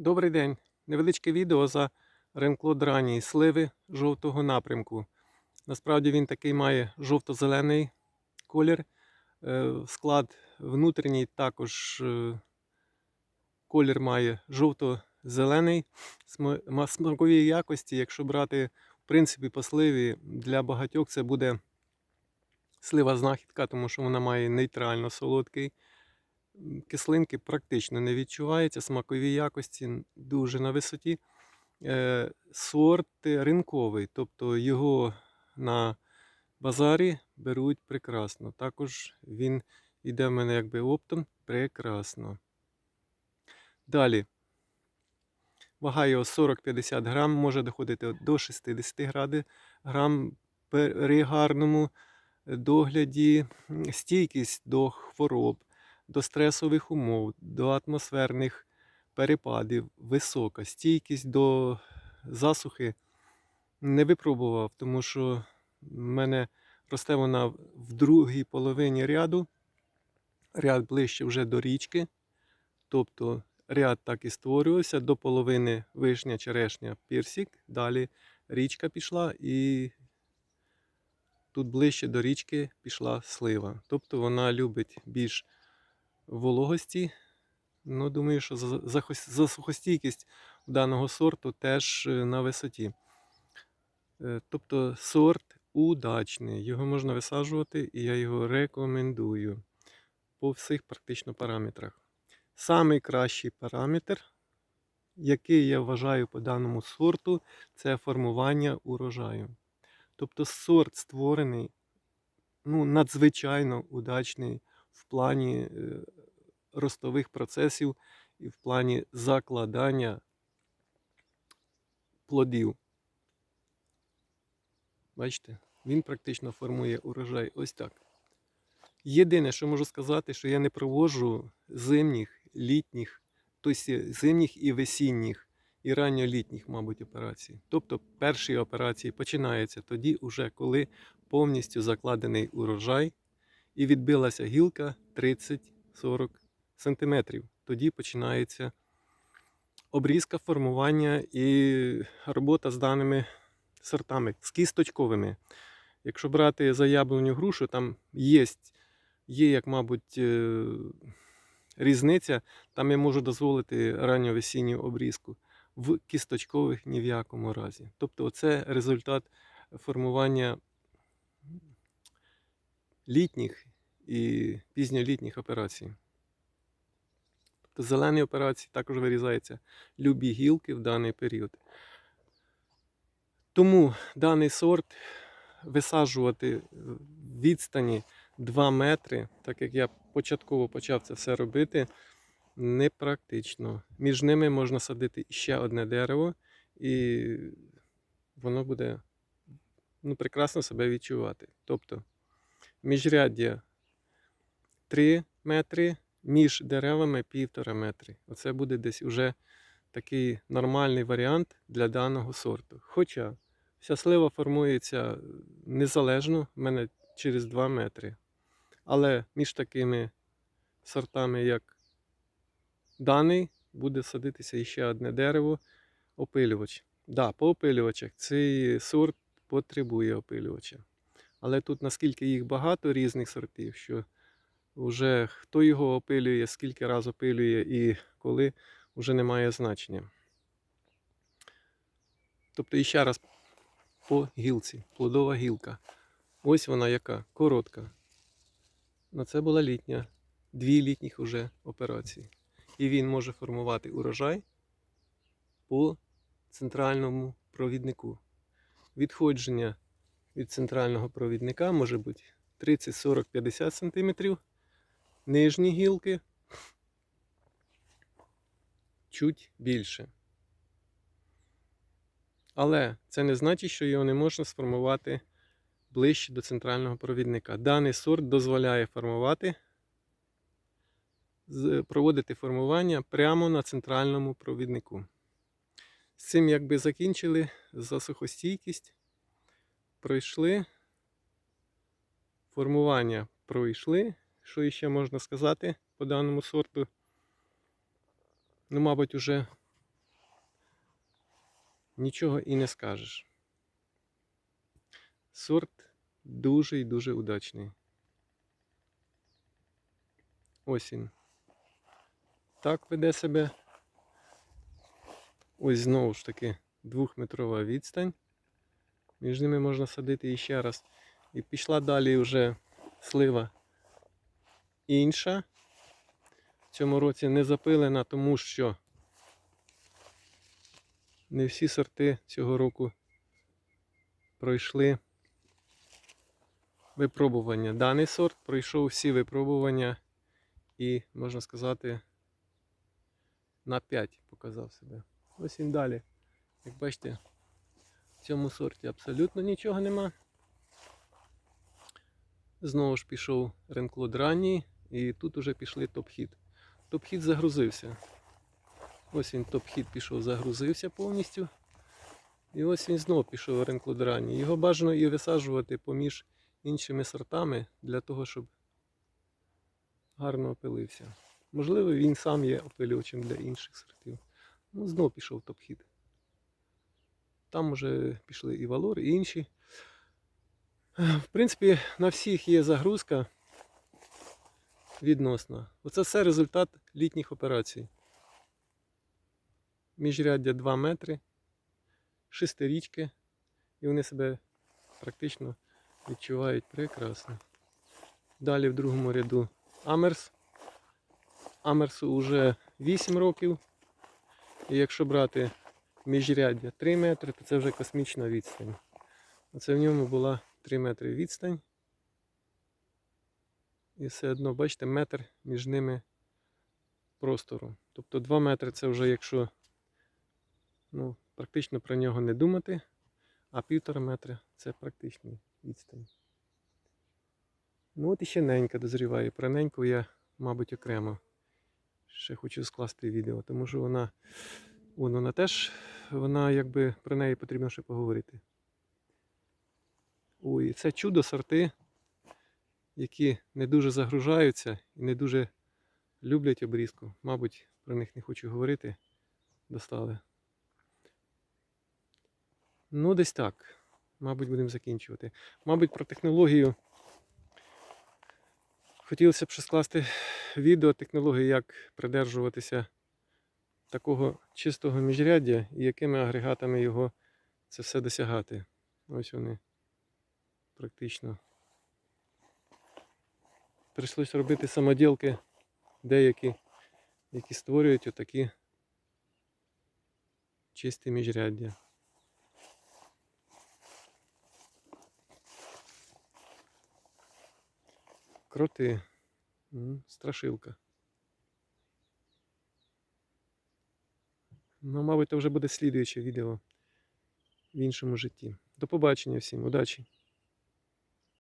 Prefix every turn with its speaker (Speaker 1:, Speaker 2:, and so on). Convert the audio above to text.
Speaker 1: Добрий день. Невеличке відео за ренклод ранній сливи жовтого напрямку. Насправді він такий має жовто-зелений колір. Е, Склад внутрішній також е, колір має жовто-зелений. См- Смакові якості, якщо брати в принципі по сливі, для багатьох це буде слива знахідка, тому що вона має нейтрально солодкий. Кислинки практично не відчувається, смакові якості дуже на висоті. Е, Сорт ринковий, тобто його на базарі беруть прекрасно. Також він йде в мене якби оптом прекрасно. Далі. Вага його 40-50 грам, може доходити до 60 грам при гарному догляді, стійкість до хвороб, до стресових умов, до атмосферних перепадів висока. Стійкість до засухи не випробував, тому що в мене росте вона в другій половині ряду, ряд ближче вже до річки. Тобто ряд так і створювався до половини вишня, черешня, пірсік. Далі річка пішла і тут ближче до річки пішла слива. Тобто вона любить більш вологості. Ну, думаю, що за- засухостійкість даного сорту теж е, на висоті. Е, Тобто сорт удачний. Його можна висаджувати, і я його рекомендую по всіх практично параметрах. Самий кращий параметр, який я вважаю по даному сорту, це формування урожаю. Тобто сорт створений ну, надзвичайно удачний в плані е, ростових процесів і в плані закладання плодів. Бачите, він практично формує урожай ось так. Єдине, що можу сказати, що я не проводжу зимніх, літніх, тобто зимніх і весінніх, і ранньолітніх, мабуть, операцій. Тобто перші операції починаються тоді, уже коли повністю закладений урожай і відбилася гілка 30-40 см. Тоді починається обрізка, формування і робота з даними сортами, з кісточковими. Якщо брати за яблуню грушу, там є, є як, мабуть, е, різниця. Там я можу дозволити ранньовесінню обрізку. В кісточкових ні в якому разі. Тобто, це результат формування літніх і пізньолітніх операцій. Тобто зелені операції також вирізаються любі гілки в даний період. Тому даний сорт висаджувати в відстані 2 метри, так як я початково почав це все робити, непрактично. Між ними можна садити ще одне дерево, і воно буде ну, прекрасно себе відчувати. Тобто міжряддя 3 метри, між деревами 1,5 метри. Оце буде десь уже такий нормальний варіант для даного сорту. Хоча вся слива формується незалежно, в мене через 2 метри. Але між такими сортами, як даний, буде садитися іще одне дерево, опилювач. Да, по опилювачах цей сорт потребує опилювача. Але тут наскільки їх багато різних сортів, що вже хто його опилює, скільки раз опилює і коли, вже не має значення. Тобто і ще раз по гілці, плодова гілка. Ось вона яка, коротка. На це була літня, дві літніх уже операції. І він може формувати урожай по центральному провіднику. Відходження від центрального провідника може бути 30, 40, 50 см. Нижні гілки чуть більше. Але це не значить, що його не можна сформувати ближче до центрального провідника. Даний сорт дозволяє формувати, проводити формування прямо на центральному провіднику. З цим якби закінчили засухостійкість, пройшли, формування пройшли. Що ще можна сказати по даному сорту? Ну, мабуть, уже нічого і не скажеш. Сорт дуже і дуже удачний. Ось він. Так веде себе. Ось знову ж таки двохметрова відстань. Між ними можна садити іще раз. І пішла далі вже слива інша. В цьому році не запилена, тому що не всі сорти цього року пройшли випробування. Даний сорт пройшов всі випробування і, можна сказати, на 5 показав себе. Ось він далі. Як бачите, цьому сорті абсолютно нічого нема. Знову ж пішов ренклод ранній, і тут уже пішли топ-хід. Топ-хід загрузився. Ось він топ-хід пішов, загрузився повністю. І ось він знову пішов ренклод ранній. Його бажано і висаджувати поміж іншими сортами для того, щоб гарно опилився. Можливо, він сам є опилювачем для інших сортів. Ну, знову пішов топ-хід. Там вже пішли і валори, і інші. В принципі, на всіх є загрузка відносна. Оце все результат літніх операцій. Міжряддя 2 метри, шестирічки, і вони себе практично відчувають прекрасно. Далі в другому ряду Амерс. Амерсу вже 8 років. І якщо брати міжряддя 3 метри, то це вже космічна відстань. Оце в ньому була 3 метри відстань. І все одно, бачите, метр між ними простору. Тобто 2 метри це вже якщо ну, практично про нього не думати, а півтора метра це практичний відстань. Ну от іще ненька дозріває. Про неньку я, мабуть, окремо ще хочу скласти відео, тому що вона, вон, вона теж, вона якби про неї потрібно ще поговорити. Ой, це чудо сорти, які не дуже загружаються і не дуже люблять обрізку. Мабуть, про них не хочу говорити. Достали. Ну, десь так. Мабуть, будемо закінчувати. Мабуть, про технологію. Хотілося б ще скласти відео технології, як придержуватися такого чистого міжряддя і якими агрегатами його це все досягати. Ось вони практично. Прийшлось робити самоділки деякі, які створюють отакі чисті міжряддя. Кроти. Страшилка. Ну, мабуть, це вже буде слідуюче відео в іншому житті. До побачення всім, удачі!